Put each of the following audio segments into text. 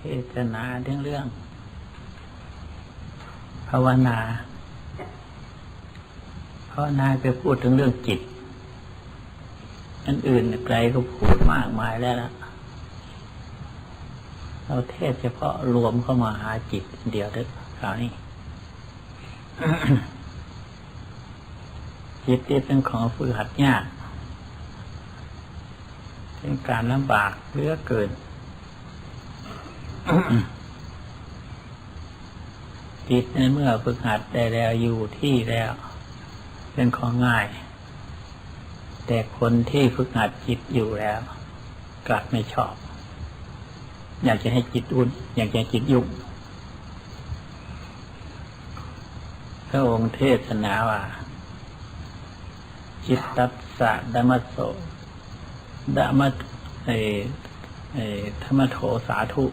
เทศนาเรื่องเรื่อง ภาวนาภาวนาไปพูดถึงเรื่องจิตอันอื่นไกลก็พูดมากมายแล้วล่ะเราเทศเฉพาะรวมเข้ามาหาจิตเดียวเด้อคราวนี้จิตที่เป็นของฝึกหัดยากเป็นการลำบากเลือเกิน จิตในเมื่อฝึกหัดได้แล้วอยู่ที่แล้ว เป็นของง่าย แต่คนที่ฝึกหัดจิตอยู่แล้ว กลับไม่ชอบ อยากจะให้จิตอุ่น อยากจะจิตยุ่งพระองค์เทศนาว่าจิตตัสสะดัมโสดัมมเอเอธรรมโถสาธุ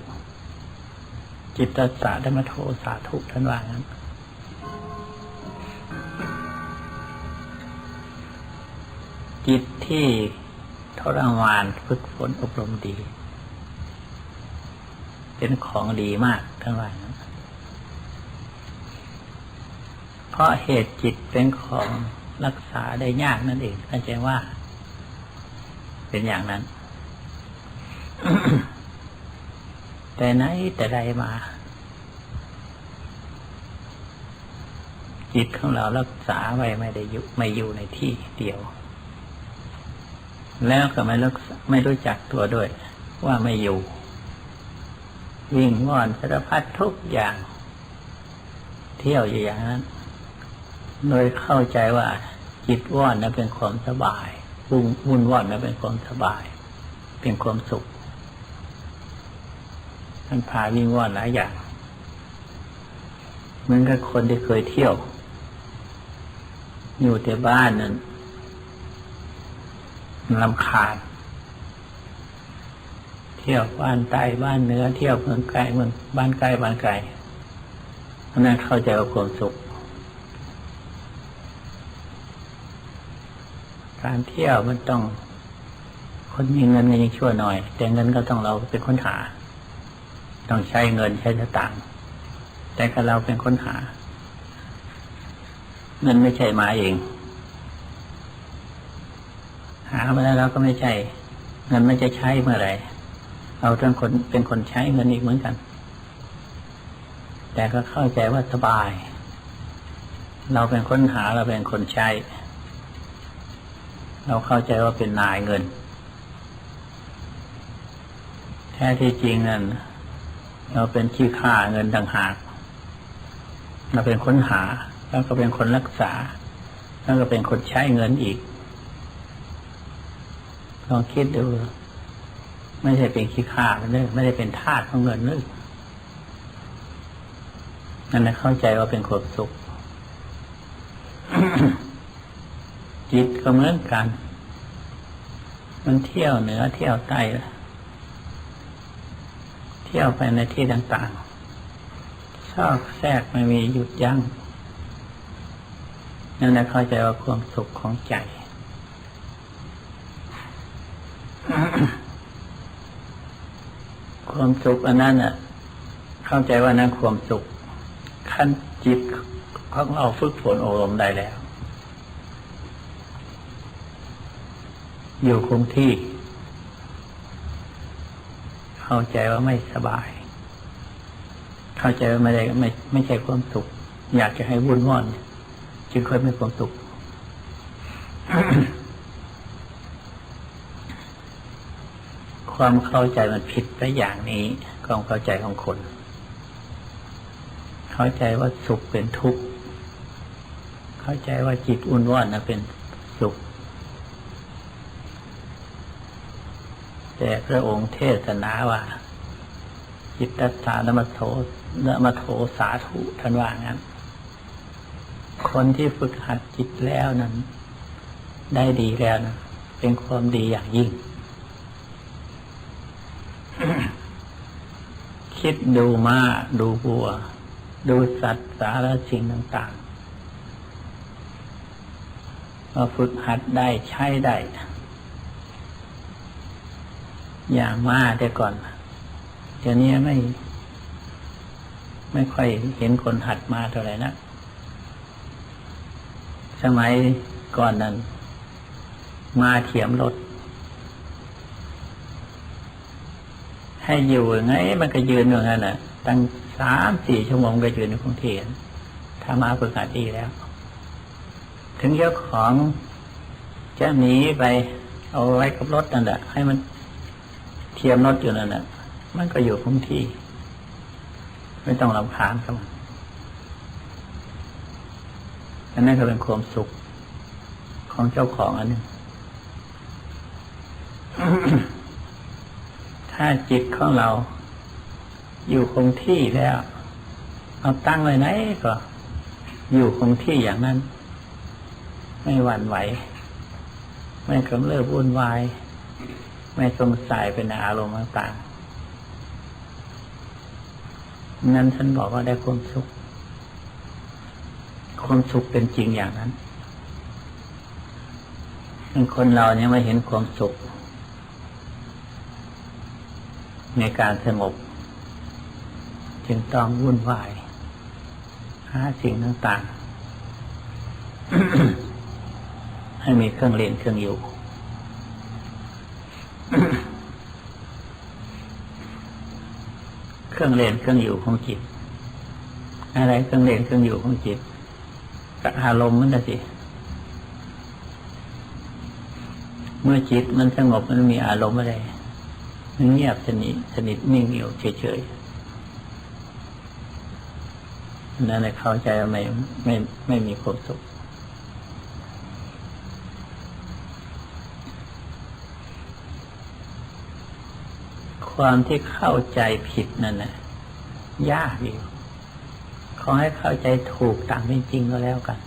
จิตตสสะดัมมโถสาธุท่านว่างั้นจิตที่ทรมานฝึกฝนอบรมดี เป็นของดีมากท่านว่างั้นเพราะเหตุจิตเป็นของรักษาได้ยากนั่นเองเข้าใจว่า เป็นอย่างนั้น แต่ไหนแต่ใดมา จิตของเรารักษาไว้ไม่ได้อยู่ไม่อยู่ในที่เดียว แล้วก็ไม่รักษาไม่รู้จักตัวด้วย ว่าไม่อยู่วิ่งว่อนสารพัดทุกอย่าง เที่ยวอยู่อย่างนั้น โดยเข้าใจว่า จิตว่อนนั้นเป็นความสบายวุ่นวุ่นว่อนนั้นเป็นความสบาย เป็นความสุข มันพาวิ่งว่อนหลายอย่าง เหมือนกับคนที่เคยเที่ยว อยู่แต่บ้านนั้นลำคาญ เที่ยวบ้านใต้บ้านเหนือเที่ยวเมืองไกลเมืองบ้านใกล้บ้านไกลเพราะนั้นเข้าใจว่าความสุข การเที่ยวมันต้อง คนมีเงินก็ยังชั่วหน่อย แต่เงินก็ต้องเราเป็นคนหา ต้องใช้เงินใช้สตางค์แต่ก็เราเป็นคนหา เงินไม่ใช่มาเอง หามาแล้วเราก็ไม่ใช่ เงินไม่จะใช้เมื่อไหร่เราต้องคนเป็นคนใช้เงินอีกเหมือนกัน แต่ก็เข้าใจว่าสบาย เราเป็นคนหาเราเป็นคนใช้ เราเข้าใจว่าเป็นนายเงิน แท้ที่จริงนั้น เราเป็นขี้ข้าเงินต่างหาก เราเป็นคนหา แล้วก็เป็นคนรักษา แล้วก็เป็นคนใช้เงินอีกลองคิดดู ไม่ใช่เป็นขี้ข้ามันเลยไม่ได้เป็นทาสของเงินเลยนั่นนะเข้าใจว่าเป็นความสุขจิตก็เหมือนกัน มันเที่ยวเหนือเที่ยวใต้ เที่ยวไปในที่ต่างๆ ชอบแทรกไม่มีหยุดยัง้งนั่นแหละเข้าใจว่าความสุขของใจ ความสุขอันนั้นอะ เข้าใจว่านั้นความสุข ขั้นจิตของเราฝึกฝนอบรมได้แล้ว อยู่คงที่ เข้าใจว่าไม่สบาย เข้าใจว่าไม่ได้ไม่ไม่ใช่ความสุข อยากจะให้วุ่นว่อนจึงค่อยไม่ความสุขความเข้าใจมันผิดไปอย่างนี้ความเข้าใจของคน เข้าใจว่าสุขเป็นทุกข์ เข้าใจว่าจิตอุ่นว่อนนะเป็นสุข แต่พระองค์เทศนาว่าจิตตัสสะนมัสโถนมโถสาธุท่านว่างั้น คนที่ฝึกหัดจิตแล้วนั้น ได้ดีแล้วนะเป็นความดีอย่างยิ่ง คิดดูมา้าดูบัว ดูสัตว์สารสิ่งต่างๆมาฝึกหัดได้ใช้ได้ อย่างม้าแต่ก่อนเดี๋ยวนี้ไม่ ไม่ค่อยเห็นคนหัดมาเท่าไหร่นะสมัยก่อนนั้น มาเถียมรถ ให้อยู่ไง มันก็ยืนอย่างนั้นน่ะ ตั้งสามสี่ชั่วโมงก็ยืนในคงเที่ถ้ามาฝึกหัดดีแล้ว ถึงเจ้าของจะหนีไปเอาไว้กับรถนั่นแหละให้มัน เทียมรถอยู่นั่นแหละมันก็อยู่คงที่ ไม่ต้องรำคาญครับอันนั้นก็เป็นความสุขของเจ้าของอันหนึงถ้าจิตของเรา อยู่คงที่แล้ว เอาตั้งไว้ไหนก็อยู่คงที่อย่างนั้น ไม่หวั่นไหว ไม่กำเริบวุ่นวาย ไม่สงสัยเป็นอารมณ์ต่างๆนั้นฉันบอกว่าได้ความสุข ความสุขเป็นจริงอย่างนั้นคนเราเนี่ยไม่เห็นความสุข ในการสงบ จึงต้องวุ่นวาย หาสิ่งต่างๆ ให้มีเครื่องเล่นเครื่องอยู่ เครื่องเล่นเครื่องอยู่ของจิต อะไรเครื่องเล่นเครื่องอยู่ของจิตกับอารมณ์มันน่ะสิเมื่อจิตมันสงบมันมีอารมณ์อะไรมันเงียบสนิทสนิทนิ่งอยู่เฉยๆนั่นแหละเข้าใจว่าไม่ไม่ไม่มีความสุข ความที่เข้าใจผิดนั่นนะยากอยู่ขอให้เข้าใจถูกตามเป็นจริงก็แล้วกัน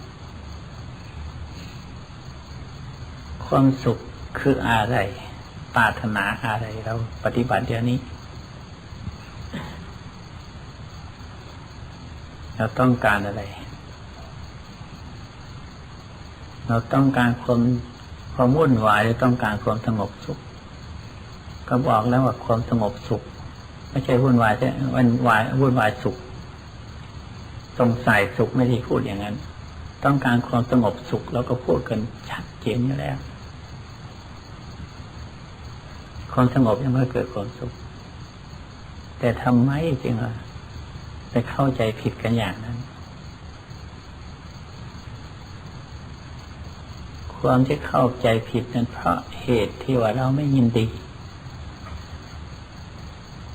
ความสุขคืออะไรปรารถนาอะไรเราปฏิบัติเดี๋ยวนี้ เราต้องการอะไร เราต้องการความความวุ่นวายหรือต้องการความสงบสุข ก็บอกแล้วว่าความสงบสุข ไม่ใช่วุ่นวายใช่วันวายวุ่นวายสุขสงสัยสุขไม่ได้พูดอย่างนั้น ต้องการความสงบสุขแล้วก็พูดกันชัดเจนอยู่แล้ว ความสงบยังไม่เกิดความสุข แต่ทำไมจึงอะไปเข้าใจผิดกันอย่างนั้น ความที่เข้าใจผิดนั้นเพราะเหตุที่ว่าเราไม่ยินดี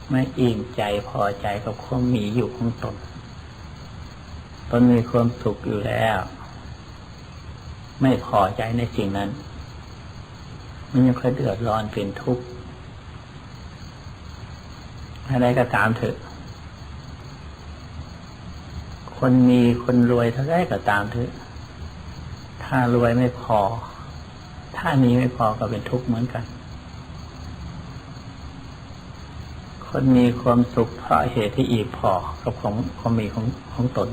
ไม่อิ่มใจพอใจกับความมีอยู่ของตนตนมีความสุขอยู่แล้ว ไม่พอใจในสิ่งนั้น มันยังค่อยเดือดร้อนเป็นทุกข์อะไรก็ตามเถอะ คนมีคนรวยเท่าไรก็ตามเถอะ ถ้ารวยไม่พอ ถ้ามีไม่พอก็เป็นทุกข์เหมือนกัน คนมีความสุขเพราะเหตุที่อีกพอกับของความมีของของตน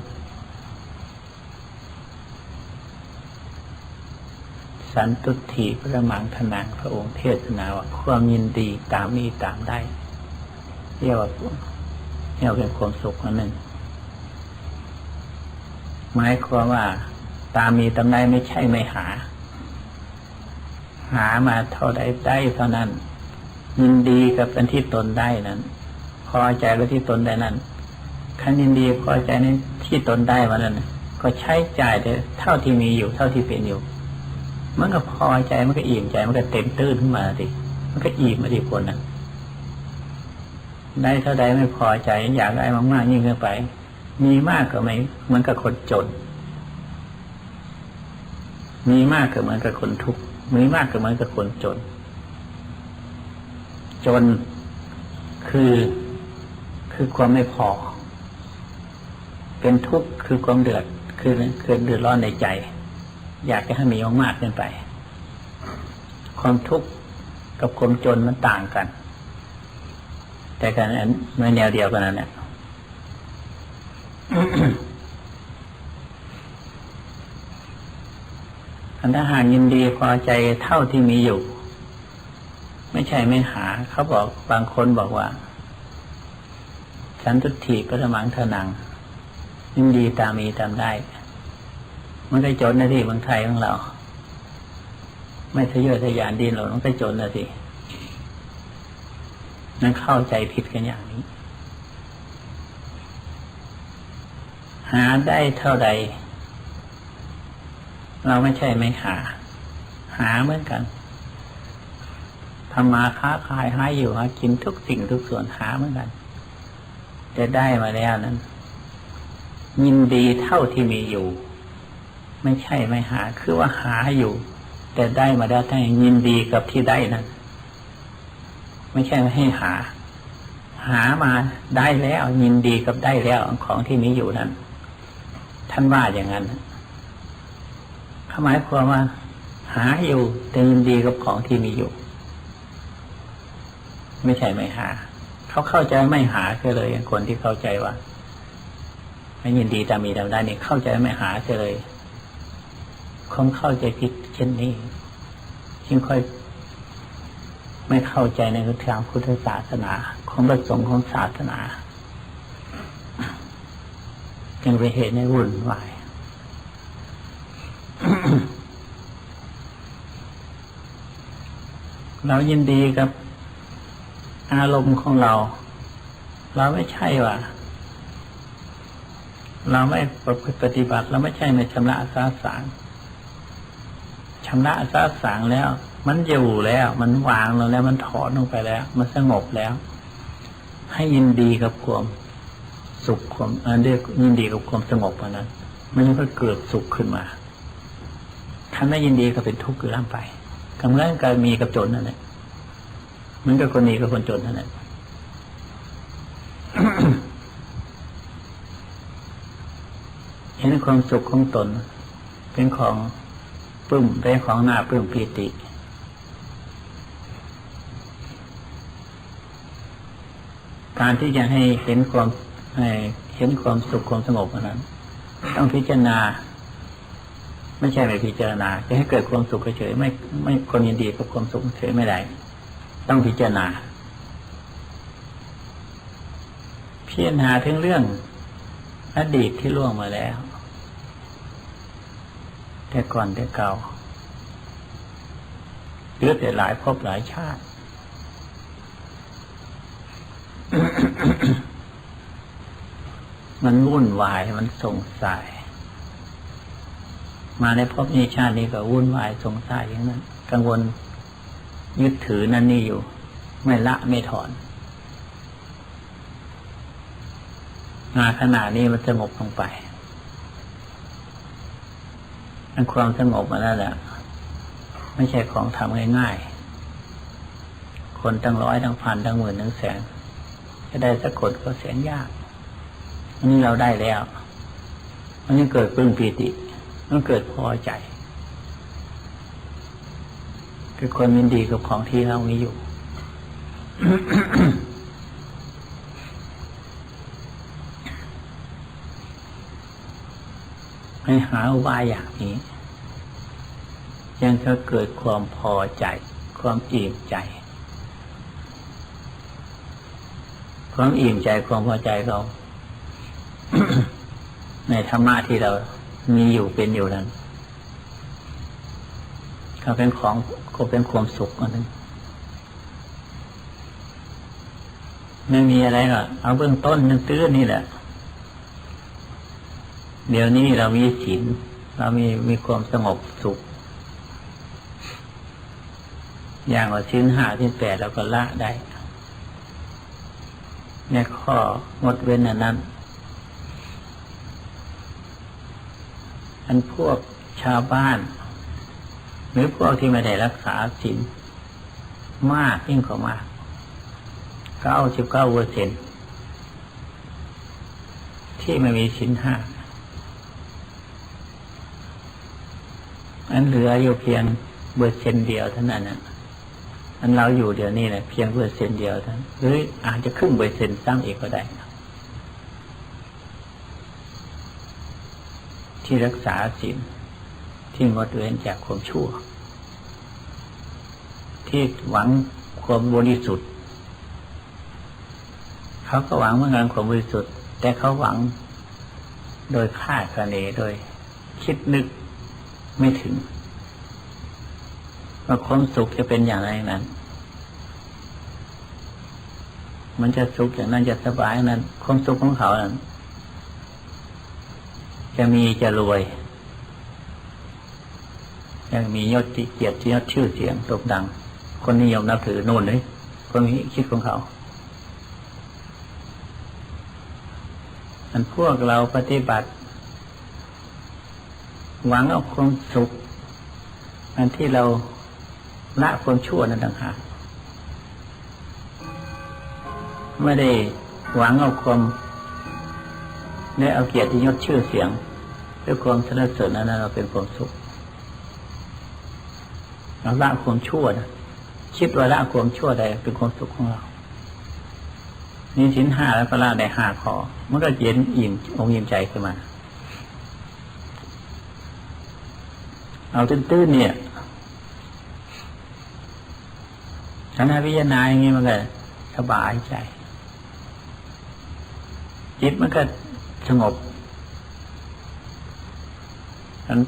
สันตุถีพระมังธนังพระองค์เทศนาว่าความยินดีตามมีตามได้เรียกว่าเรียกเป็นความสุขอันหนึ่งหมายความว่า ตามมีตามได้ไม่ใช่ไม่หา หามาเท่าใดได้เท่านั้น ยินดีกับเป็นที่ตนได้นั้น พอใจกับที่ตนได้นั้นคันยินดีพอใจในที่ตนได้มานั้นก็ใช้จ่ายแต่เท่าที่มีอยู่เท่าที่เป็นอยู่ มันก็พอใจมันก็อิ่มใจมันก็เต็มตื้นขึ้นมาสิมันก็อิ่มมาดิคนนั้นได้เท่าใดไม่พอใจอยากได้มากๆยิ่งขึ้นไป มีมากก็ไม่เหมือนกับคนจน มีมากก็เหมือนกับคนทุกข์มีมากก็เหมือนกับคนจน จนคือคือความไม่พอ เป็นทุกข์คือความเดือด คือคือเดือดร้อนในใจ อยากจะให้มีมากขึ้นไป ความทุกข์กับความจนมันต่างกัน แต่กันในแนวเดียวกันนั่นแหละอันถ้าหากยินดีพอใจเท่าที่มีอยู่ ไม่ใช่ไม่หา เขาบอกบางคนบอกว่า สันตุถีปรมังเทนังยินดีตามมีตามได้ มันก็จนนะที่เมืองไทยของเรา ไม่ทะเยอทะยานดินหรอกมันก็จนนะสินั่นเข้าใจผิดกันอย่างนี้ หาได้เท่าใด เราไม่ใช่ไม่หา หาเหมือนกัน ทำมาค้าขายหาอยู่หากินทุกสิ่งทุกส่วนหาเหมือนกัน จะได้มาแล้วนั้น ยินดีเท่าที่มีอยู่ ไม่ใช่ไม่หา คือว่าหาอยู่ แต่ได้มาแล้วท่ยินดีกับที่ได้นั้น ไม่ใช่ไม่ให้หา หามาได้แล้วยินดีกับได้แล้วของที่มีอยู่นั้น ท่านว่าอย่างนั้นหมายความว่า หาอยู่แต่ยินดีกับของที่มีอยู่ ไม่ใช่ไม่หา เขาเข้าใจไม่หาก็เลยคนที่เข้าใจว่าไม่ยินดีตามมีตามได้นี่เข้าใจไม่หาก็เลยคงเข้าใจผิดเช่นนี้จึงค่อย ไม่เข้าใจในทางพุทธศาสนาของประสงค์ของศาสนาจึงไปเหตุในวุ่นวายเรายินดีกับ อารมณ์ของเรา เราไม่ใช่ว่า เราไม่ประพฤติปฏิบัติเราไม่ใช่ไม่ชำระสาสางชำระสาสางแล้ว มันอยู่แล้ว มันวางลงแล้ว มันถอนลงไปแล้ว มันสงบแล้ว ให้ยินดีกับความสุขความอันเรียกยินดีกับความสงบนั้นมันก็เกิดสุขขึ้นมาถ้าไม่ยินดีก็เป็นทุกข์อยู่ล่าไปกำลังการมีกับจนนั่นแหละ มือนกับคนมีกับคนจนนั่นแหละเห็นความสุขของตน เป็นของปลื้มเป็นของหน้าปลื้มปีติการที่จะให้เห็นความให้เห็นความสุขความสงบนั้น ต้องพิจารณา ไม่ใช่ไม่พิจารณา จะให้เกิดความสุขเฉยไม่ไม่คนยินดีกับความสุขเฉยไม่ได้ ต้องพิจารณา พิจารณาถึงเรื่องอดีตที่ล่วงมาแล้ว แต่ก่อนแต่เก่าหรือแต่หลายภพหลายชาติมันวุ่นวายมันสงสัยมาในภพนี้ชาตินี้ก็วุ่นวายสงสัยอย่างนั้น กังวล ยึดถือนั่นนี่อยู่ ไม่ละไม่ถอน งานขนาดนี้มันสงบลงไปอันความสงบมาแล้วแหละไม่ใช่ของทำง่ายๆ คนตั้งร้อยตั้งพันตั้งหมื่นตั้งแสนจะได้สักคนก็แสนยากอันนี้เราได้แล้วมันยังเกิดปลื้มปีติ มันเกิดพอใจ คือคนยินดีกับของที่เรามีอยู่ให้หาอุบายอย่างนี้ ยังจะเกิดความพอใจ ความอิ่มใจ ความอิ่มใจความพอใจเรา ในธรรมะที่เรามีอยู่เป็นอยู่นั้น เขาเป็นของก็เป็นความสุขอันนึงไม่มีอะไรหรอกเอาเบื้องต้นนั่นตื้อนี่แหละ เดี๋ยวนี้เรามีศีลเรามีมีความสงบสุข อย่างว่าชิ้นห้าชิ้นแปดเราก็ละได้ในข้องดเว้นอันนั้น อันพวกชาวบ้าน หรือพวกที่ไม่ได้รักษาศีลมากยิ่งกว่ามากเก้าสิบเก้าเปอร์เซ็นที่ไม่มีศีลห้าอันเหลืออยู่เพียงเปอร์เซ็นเดียวเท่านั้นนะอันเราอยู่เดี๋ยวนี้นะเพียงเปอร์เซ็นเดียวเท่านั้นหรืออาจจะครึ่งเปอร์เซ็นต์ซ้ำอีกก็ได้ที่รักษาศีล ที่งดเว้นจากความชั่ว ที่หวังความบริสุทธิ์เขาก็หวังว่างานความบริสุทธิ์ แต่เขาหวังโดยคาดคะเนโดย คิดนึกไม่ถึงว่าความสุขจะเป็นอย่างไรนั้น มันจะสุขอย่างนั้นจะสบายอย่างนั้น ความสุขของเขานั้นจะมีจะรวย ยังมียศเกียรติยศชื่อเสียงโด่งดัง คนนิยมนับถือโน่นเลยความคิดของเขาอันพวกเราปฏิบัติ หวังเอาความสุขอันที่เราละความชั่วนั้นต่างหากไม่ได้หวังเอาความได้เอาเกียรติยศชื่อเสียงด้วยความสนับสนุนนั้นเราเป็นความสุข เราละความชั่วนะคิดว่าละความชั่วใดเป็นความสุขของเรานี่ชิ้นห้าแล้วก็ละได้ห้าขอมันก็เย็นอิ่มองยิ้มใจขึ้นมา เอาตื้นๆเนี่ยขณะพิจารณาอย่างนี้มันก็สบายใจ จิตมันก็สงบอัน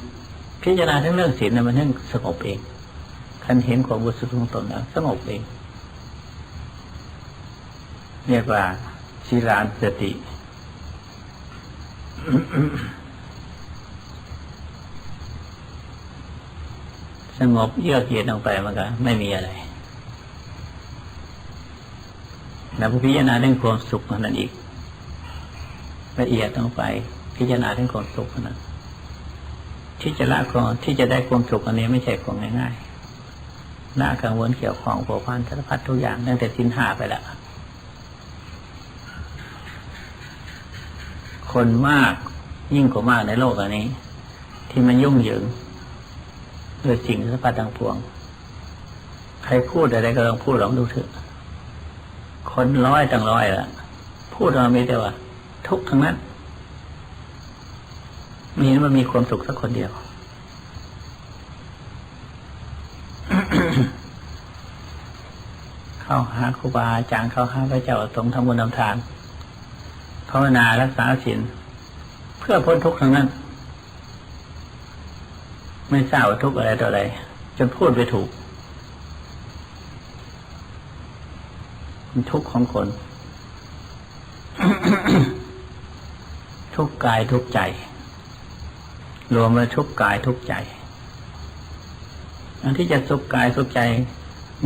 พิจารณาทั้งเรื่องศีลเนี่ยมันทั้งสงบเอง คันเห็นความบริสุทธิ์ของตนแล้วสงบเองเรียกว่าศีลานสติ สงบเยือกเย็นลงไปมันก็ไม่มีอะไรแล้วพิจารณาเรื่องความสุขนั่นอีกละเอียดลงไป พิจารณาเรื่องความสุขนั้นที่จะละความที่จะได้ความสุขอันนี้ไม่ใช่ของง่าย ๆละกังวลเกี่ยวของผัวพันสารพัดทุกอย่างตั้งแต่สินหาไปแล้วคนมากยิ่งกว่ามากในโลกอันนี้ ที่มันยุ่งเหยิงด้วยสิ่งสารพัดต่างพวง ใครพูดอะไรก็ต้องพูดลองดูเถอะคนร้อยต่างร้อยละพูดมาไม่แต่ว่า ทุกทั้งนั้นมีมันมีความสุขสักคนเดียว เข้าหาครูบาอาจารย์เข้าหาพระเจ้าสงฆ์ทำบุญทำทานภาวนารักษาศีลเพื่อพ้นทุกข์ทั้งนั้น ไม่ทราบว่าทุกข์อะไรต่ออะไรจนพูดไปถูกทุกข์ของคน ทุกกายทุกใจ รวมแล้วทุกกายทุกใจอันที่จะสุขกายสุขใจ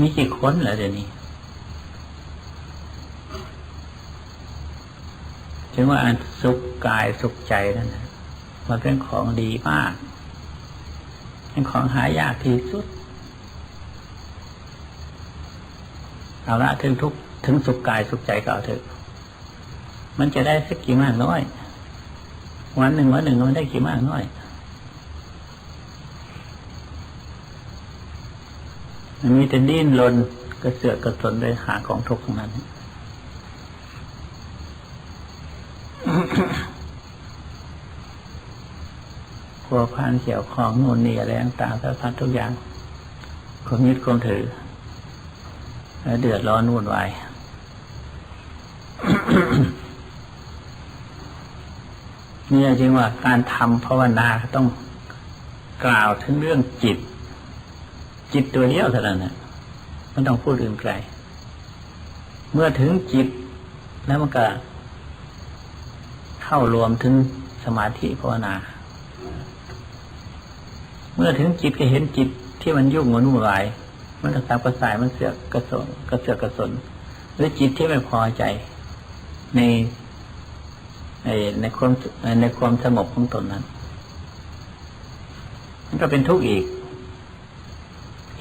มีกี่คนเหรอเดี๋ยวนี้ ถึงว่าอันสุขกายสุขใจนั่นมันเป็นของดีมาก เป็นของหายากที่สุด เอาละถึงทุกถึงสุขกายสุขใจก็เอาเถอะ มันจะได้สักกี่มากน้อย วันหนึ่งวันหนึ่งมันได้กี่มากน้อย มันมีแต่ดิ้นรนกระเสือกกระสนเลยหาของทุกข์ของนั้น พัวพันเกี่ยวของโน่นนี่อะไรต่างๆสารพัดทุกอย่างความยึดความถือแล้วเดือดร้อนวุ่นวายนี่จริงว่าการทำภาวนาต้องกล่าวถึงเรื่องจิต จิตตัวเดียวเท่านั้นนะมันต้องพูดอื่นไกล เมื่อถึงจิตแล้วมันก็เข้ารวมถึงสมาธิภาวนา เมื่อถึงจิตก็เห็นจิตที่มันยุ่งมันวุ่นวาย มันกระสับกระส่ายมันเสือกกระสนกระเสือกกระสนหรือจิตที่ไม่พอใจในในในความในความสงบของตนนั้น มันก็เป็นทุกข์อีก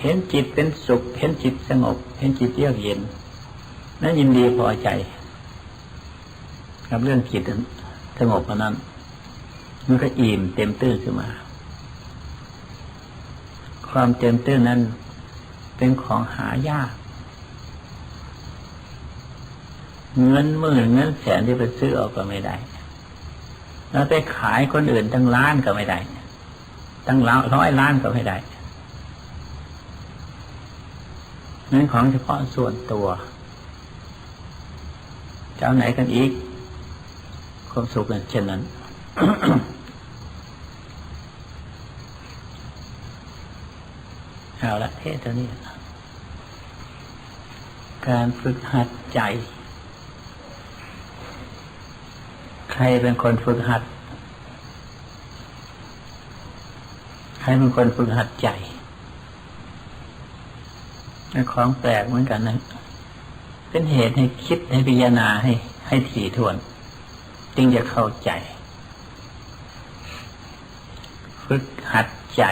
เห็นจิตเป็นสุข เห็นจิตสงบ เห็นจิตเยือกเย็น นั้นยินดีพอใจ กับเรื่องจิตสงบมานั้น มันก็อิ่มเต็มตื้นขึ้นมา ความเต็มตื้นนั้น เป็นของหายาก เงินหมื่นเงินแสนที่ไปซื้อออกก็ไม่ได้ แล้วไปขายคนอื่นตั้งล้านก็ไม่ได้ ตั้งร้อยล้านก็ไม่ได้เงินของเฉพาะส่วนตัวจะเอาไหนกันอีก ความสุขเช่นนั้น เอาละเทศตัวนี้ การฝึกหัดใจ ใครเป็นคนฝึกหัด ใครเป็นคนฝึกหัดใจเป็นของแปลกเหมือนกันนะ เป็นเหตุให้คิดให้พิจารณาให้ ให้ถี่ถ้วน จึงจะเข้าใจ ฝึกหัดใจ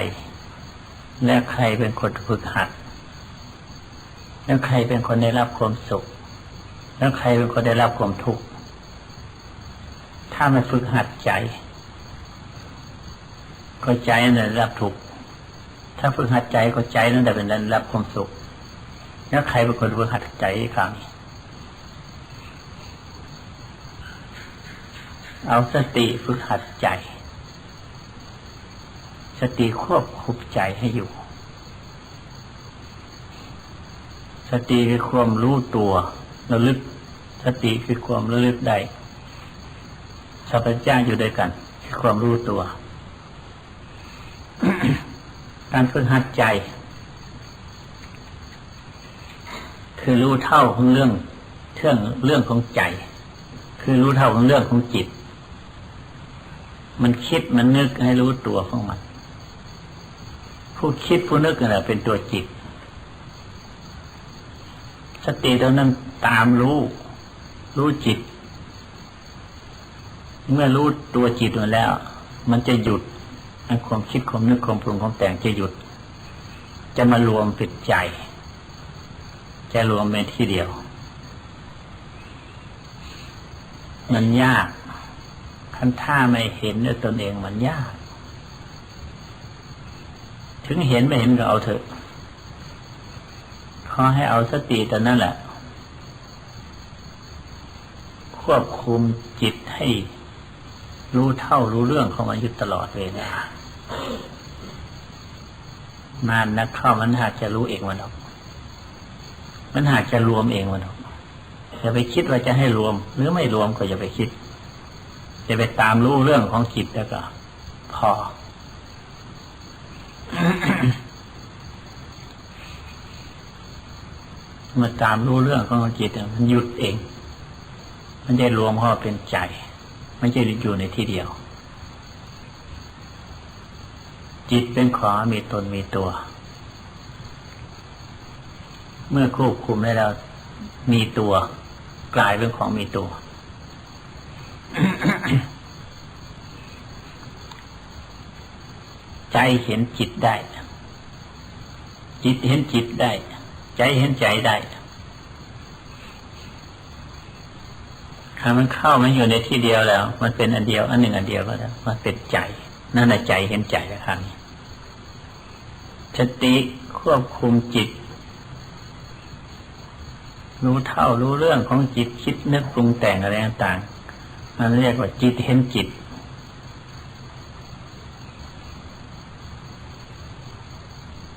และใครเป็นคนฝึกหัด แล้วใครเป็นคนได้รับความสุข แล้วใครเป็นคนได้รับความทุกข์ ถ้าไม่ฝึกหัดใจ ก็ใจนั่นรับทุกข์ ถ้าฝึกหัดใจก็ใจนั่นแหละเป็นได้รับความสุข แล้วใครเป็นคนฝึกหัดใจคราวนี้เอาสติฝึกหัดใจ สติควบคุมใจให้อยู่ สติคือความรู้ตัวระลึก สติคือความระลึกได้สัพพเจ้าอยู่ด้วยกัน คือความรู้ตัว การฝึกหัดใจ คือรู้เท่าของเรื่องเรื่องเรื่องของใจ คือรู้เท่าของเรื่องของจิต มันคิดมันนึกให้รู้ตัวของมัน ผู้คิดผู้นึกน่ะเป็นตัวจิต สติเท่านั้นตามรู้ รู้จิต เมื่อรู้ตัวจิตมาแล้ว มันจะหยุดความคิดความนึกความปรุงความแต่งจะหยุด จะมารวมเป็นใจ จะรวมเป็นที่เดียว มันยากคันถ้าไม่เห็นด้วยตนเองมันยาก ถึงเห็นไม่เห็นก็เอาเถอะขอให้เอาสติแต่นั่นแหละ ควบคุมจิตให้รู้เท่ารู้เรื่องของมันอยู่ตลอดเวลานานนักเข้ามันหากจะรู้เองมันหรอก มันหากจะรวมเองมันหรอกอย่าไปคิดว่าจะให้รวม หรือไม่รวมก็อย่าไปคิด จะไปตามรู้เรื่องของจิตแล้วก็ พอ มื่อตามรู้เรื่องของจิตมันหยุดเอง มันจะรวมเข้าเป็นใจไม่ใช่อยู่ในที่เดียว จิตเป็นขอมีตนมีตัว เมื่อควบคุมได้แล้วมีตัว กลายเป็นของมีตัว ใจเห็นจิตได้ จิตเห็นจิตได้ ใจเห็นใจได้ถ้ามันเข้ามันอยู่ในที่เดียวแล้ว มันเป็นอันเดียว อันหนึ่งอันเดียวก็แล้วมันเป็นใจ นั่นแหละใจเห็นใจล้วครับสติควบคุมจิต รู้เท่ารู้เรื่องของจิตคิดนึกปรุงแต่งอะไรต่างๆมันเรียกว่าจิตเห็นจิต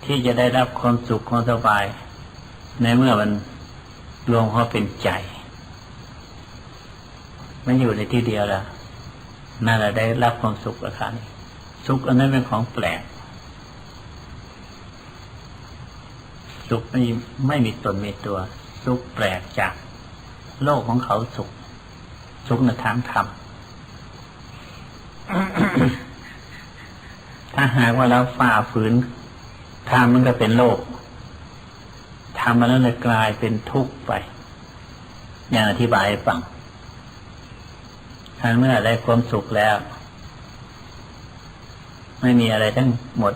ที่จะได้รับความสุขความสบาย ในเมื่อมันรวมเข้าเป็นใจ มันอยู่ในที่เดียวแล้วนั่นแหละได้รับความสุขล้วครับสุขอันนั้นเป็นของแปลก สุขไม่ไม่มีตนมีตัว สุขแปลกจาก โลกของเขาสุข สุขในทางธรรมถ้าหากว่าเราฝ่าฝืน ธรรมมันก็เป็นโลกธรรมมันเลยกลายเป็นทุกข์ไป อย่างอธิบายให้ฟังถ้าเมื่อได้ความสุขแล้ว ไม่มีอะไรทั้งหมด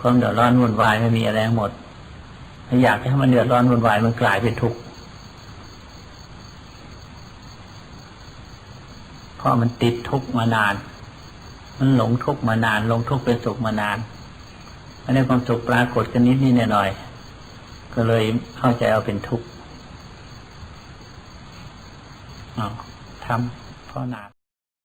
ความเดือดร้อนวุ่นวายไม่มีอะไรทั้งหมดถ้าอยากให้มันเดือดร้อนวุ่นวายมันกลายเป็นทุกข์เพราะมันติดทุกข์มานาน มันหลงทุกข์มานาน หลงทุกข์เป็นสุขมานานอันนี้ความสุขปรากฏกันนิดนิดหน่อยก็เลยเข้าใจเอาเป็นทุกข์ทำเพราะนาน